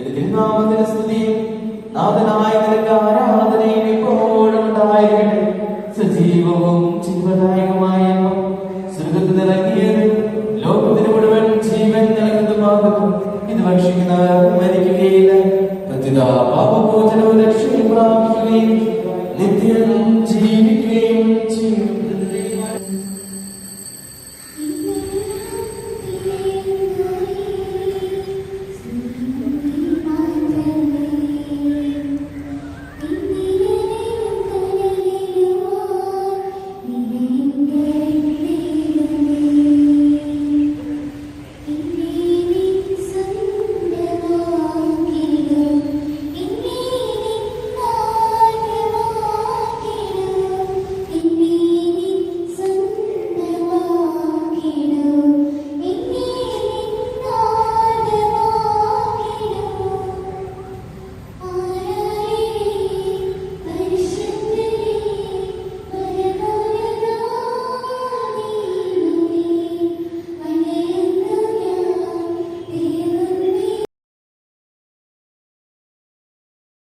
നിന്റെ തിരുനാമത്തിന് സ്തുതിയും നാഥനായ നിനക്ക് ആരാധനയും എപ്പോഴും ഉണ്ടായിരിക്കട്ടെ. സജീവവും ജീവദായകമായ സ്വർഗത്തിൽ ഇറങ്ങിയത് ലോകത്തിന് മുഴുവൻ ജീവൻ നൽകുന്നതുമാകുന്നു. ഇത് ഭക്ഷിക്കുന്നവർ മരിക്കുകയില്ല. പ്രതിതാ പാപമോചനവും രക്ഷയും പ്രാപിക്കുകയും നിത്യം